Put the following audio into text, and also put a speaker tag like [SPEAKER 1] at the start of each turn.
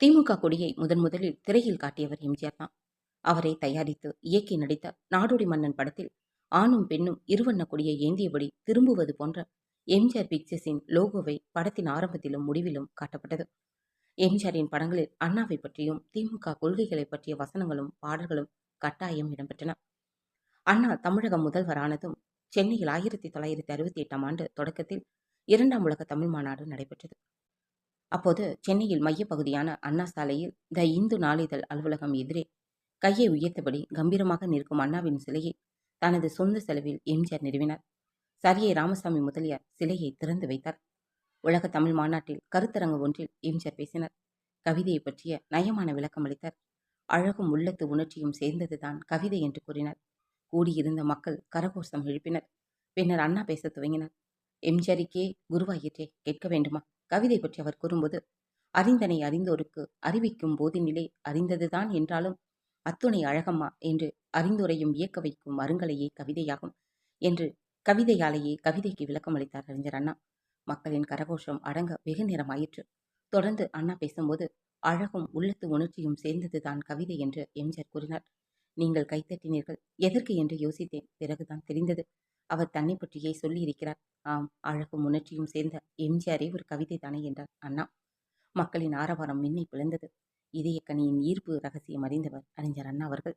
[SPEAKER 1] திமுக கொடியை முதன் முதலில் திரையில் காட்டியவர் எம்ஜிஆர் தான். அவரை தயாரித்து இயக்கி நடித்த நாடோடி மன்னன் படத்தில் ஆணும் பெண்ணும் இருவண்ண கொடியை ஏந்தியபடி திரும்புவது போன்ற எம்ஜிஆர் பிக்சர்ஸின் லோகோவை படத்தின் ஆரம்பத்திலும் முடிவிலும் காட்டப்பட்டது. எம்ஜிஆரின் படங்களில் அண்ணாவை பற்றியும் திமுக கொள்கைகளை பற்றிய வசனங்களும் பாடல்களும் கட்டாயம் இடம்பெற்றன. அண்ணா தமிழக முதல்வரானதும் சென்னையில் ஆயிரத்தி தொள்ளாயிரத்தி அறுபத்தி எட்டாம் ஆண்டு தொடக்கத்தில் இரண்டாம் உலக தமிழ் மாநாடு நடைபெற்றது. அப்போது சென்னையில் மையப்பகுதியான அண்ணா சாலையில் த இந்து நாளிதழ் அலுவலகம் எதிரே கையை உயர்த்தபடி கம்பீரமாக நிற்கும் அண்ணாவின் சிலையை தனது சொந்த செலவில் எம்ஜிஆர் நிறுவினார். சரியை ராமசாமி முதலியார் சிலையை திறந்து வைத்தார். உலக தமிழ் மாநாட்டில் கருத்தரங்கு ஒன்றில் எம்ஜிஆர் பேசினார். கவிதையை பற்றிய நயமான விளக்கம் அளித்தார். அழகும் உள்ளத்து உணர்ச்சியும் சேர்ந்ததுதான் கவிதை என்று கூறினார். கூடியிருந்த மக்கள் கரகோஷம் எழுப்பினர். பின்னர் அண்ணா பேசத் துவங்கினார். எம்ஜிஆருக்கே குருவாயிற்றே கேட்க வேண்டுமா? கவிதை பற்றி அவர் கூறும்போது அறிந்தனை அறிந்தோருக்கு அறிவிக்கும் போதினிலே அறிந்ததுதான் என்றாலும் அத்துணை அழகம்மா என்று அறிந்துரையும் இயக்க வைக்கும் அருங்கலையே கவிதையாகும் என்று கவிதையாலேயே கவிதைக்கு விளக்கம் அளித்தார் அறிஞர் அண்ணா. மக்களின் கரகோஷம் அடங்க வெகு நேரம் ஆயிற்று தொடர்ந்து அண்ணா பேசும்போது அழகும் உள்ளத்து உணர்ச்சியும் சேர்ந்ததுதான் கவிதை என்று எம்ஜிஆர் கூறினார். நீங்கள் கைத்தட்டினீர்கள். எதற்கு? என்று யோசித்தேன். பிறகுதான் தெரிந்தது. அவர் தன்னை பற்றியே சொல்லியிருக்கிறார். ஆம் அழகும் உணர்ச்சியும் சேர்ந்த எம்ஜிஆரே ஒரு கவிதை தானே என்றார் அண்ணா. மக்களின் ஆரவாரம் மின்னை பிளந்தது. இதயக்கனியின் ஈர்ப்பு ரகசியம் அறிந்தவர் அறிஞர் அண்ணா அவர்கள்.